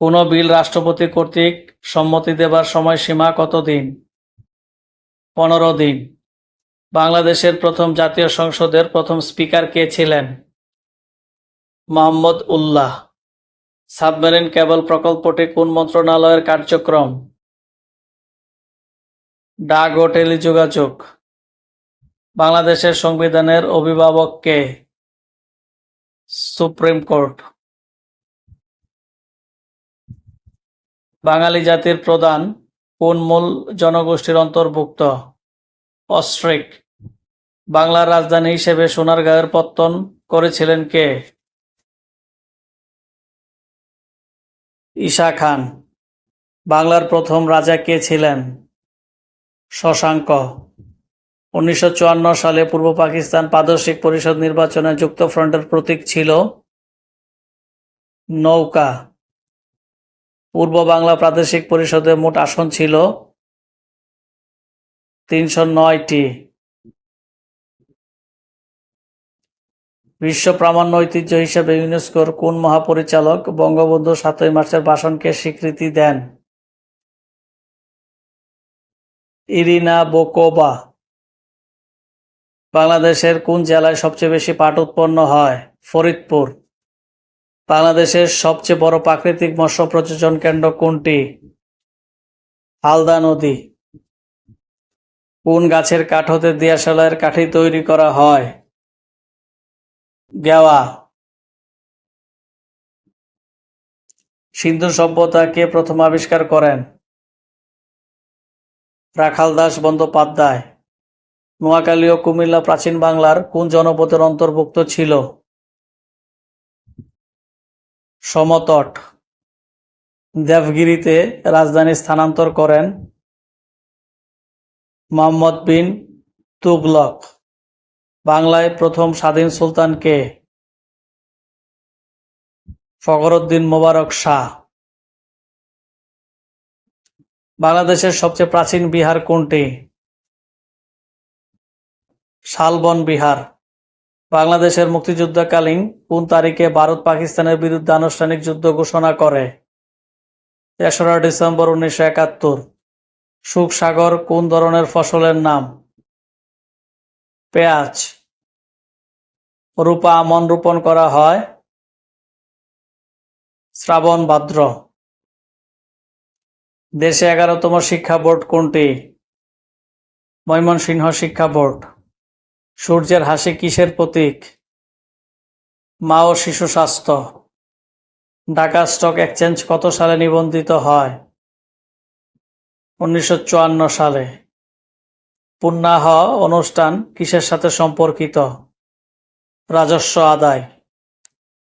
কোনো বিল রাষ্ট্রপতি কর্তৃক সম্মতি দেবার সময়সীমা কতদিন পনেরো দিন। বাংলাদেশের প্রথম জাতীয় সংসদের প্রথম স্পিকার কে ছিলেন? মোহাম্মদ উল্লাহ। সাবমেরিন কেবল প্রকল্পটি কোন মন্ত্রণালয়ের কার্যক্রম? ডাক ও টেলিযোগাযোগ। বাংলাদেশের সংবিধানের অভিভাবক কে? Supreme court. বাঙালি জাতির প্রধান কোন মূল জনগোষ্ঠীর অন্তর্ভুক্ত? অস্ট্রিক। বাংলার রাজধানী হিসেবে সোনারগাঁয়ের পত্তন করেছিলেন কে? ঈশা খান। বাংলার প্রথম রাজা কে ছিলেন? শশাঙ্ক। উনিশশো চুয়ান্ন সালে পূর্ব পাকিস্তান প্রাদেশিক পরিষদ নির্বাচনে যুক্তফ্রন্টের প্রতীক ছিল নৌকা। পূর্ব বাংলা প্রাদেশিক পরিষদে মোট আসন ছিল তিনশো নয়টি। বিশ্ব প্রামাণ্য ঐতিহ্য হিসেবে ইউনেস্কোর কোন মহাপরিচালক বঙ্গবন্ধু সাতই মার্চের ভাষণকে স্বীকৃতি দেন? ইরিনা বোকোবা। বাংলাদেশের কোন জেলায় সবচেয়ে বেশি পাট উৎপন্ন হয়? ফরিদপুর। বাংলাদেশের সবচেয়ে বড় প্রাকৃতিক মৎস্য প্রজনন কেন্দ্র কোনটি? হালদা নদী। কোন গাছের কাঠ হতে দিয়াশালাইয়ের কাঠি তৈরি করা হয়? গেওয়া। সিন্ধু সভ্যতা কে প্রথম আবিষ্কার করেন? রাখাল দাস বন্দ্যোপাধ্যায়। নোয়াখালী ও কুমিল্লা প্রাচীন বাংলার কোন জনপদের অন্তর্ভুক্ত ছিল? সমতট। দেবগিরিতে রাজধানী স্থানান্তর করেন মোহাম্মদ বিন তুগলক। বাংলায় প্রথম স্বাধীন সুলতান কে? ফখরুদ্দিন মোবারক শাহ। বাংলাদেশের সবচেয়ে প্রাচীন বিহার কোনটি? শালবন বিহার। বাংলাদেশের মুক্তিযুদ্ধকালীন কোন তারিখে ভারত পাকিস্তানের বিরুদ্ধে আনুষ্ঠানিক যুদ্ধ ঘোষণা করে? তেসরা ডিসেম্বর উনিশশো একাত্তর। সুখসাগর কোন ধরনের ফসলের নাম? পেঁয়াজ। রূপা আমন রোপণ করা হয়। শ্রাবণ ভাদ্র। দেশে এগারোতম শিক্ষা বোর্ড কোনটি? ময়মনসিংহ শিক্ষা বোর্ড। সূর্যের হাসি কিসের প্রতীক? মা ও শিশু স্বাস্থ্য। ঢাকা স্টক এক্সচেঞ্জ কত সালে নিবন্ধিত হয়? উনিশশো চুয়ান্ন সালে। পুণ্যাহ অনুষ্ঠান কিসের সাথে সম্পর্কিত? রাজস্ব আদায়।